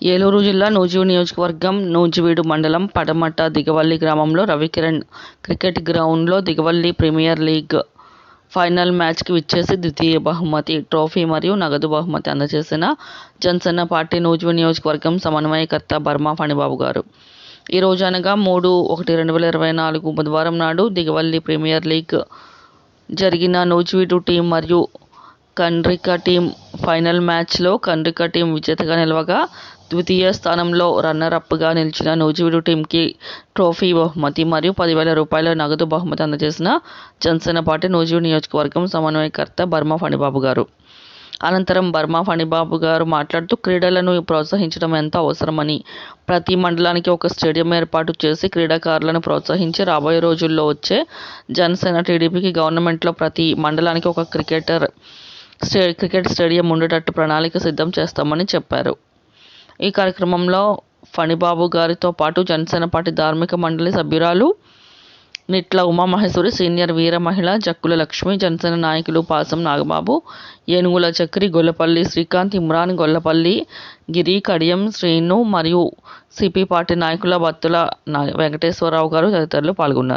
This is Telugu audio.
ఏలూరు జిల్లా నూజివీడు నియోజకవర్గం నూజివీడు మండలం పడమట దిగవల్లి గ్రామంలో రవికిరణ్ క్రికెట్ గ్రౌండ్లో దిగవల్లి ప్రీమియర్ లీగ్ ఫైనల్ మ్యాచ్కి విచ్చేసి ద్వితీయ బహుమతి ట్రోఫీ మరియు నగదు బహుమతి అందజేసిన జనసేన పార్టీ నూజివీడు నియోజకవర్గం సమన్వయకర్త బర్మా ఫణిబాబు గారు. ఈ రోజు అనగా మూడు ఒకటి రెండు వేల ఇరవై నాలుగు బుధవారం నాడు దిగవల్లి ప్రీమియర్ లీగ్ జరిగిన నూజివీడు టీం మరియు కండ్రిక టీం ఫైనల్ మ్యాచ్లో కండ్రిక టీం విజేతగా నిలవగా ద్వితీయ స్థానంలో రన్నరప్గా నిలిచిన నూజివీడు టీంకి ట్రోఫీ బహుమతి మరియు పదివేల రూపాయల నగదు బహుమతి అందజేసిన జనసేన పార్టీ నూజివీడు నియోజకవర్గం సమన్వయకర్త బర్మా ఫణిబాబు గారు. అనంతరం బర్మా ఫణిబాబు గారు మాట్లాడుతూ క్రీడలను ప్రోత్సహించడం ఎంతో అవసరమని ప్రతి మండలానికి ఒక స్టేడియం ఏర్పాటు చేసి క్రీడాకారులను ప్రోత్సహించి రాబోయే రోజుల్లో వచ్చే జనసేన టీడీపీకి గవర్నమెంట్లో ప్రతి మండలానికి ఒక క్రికెటర్ స్టే క్రికెట్ స్టేడియం ఉండేటట్టు ప్రణాళిక సిద్ధం చేస్తామని చెప్పారు. ఈ కార్యక్రమంలో ఫణిబాబు గారితో పాటు జనసేన పార్టీ ధార్మిక మండలి సభ్యురాలు నిట్ల ఉమామహేశ్వరి సీనియర్ వీర మహిళ జక్కుల లక్ష్మి జనసేన నాయకులు పాసం నాగబాబు ఏనుగుల చక్రి గొల్లపల్లి శ్రీకాంత్ ఇమ్రాన్ గొల్లపల్లి గిరి కడియం శ్రీను మరియు సిపి పార్టీ నాయకుల బత్తుల నా- వెంకటేశ్వరరావు గారు తదితరులు పాల్గొన్నారు.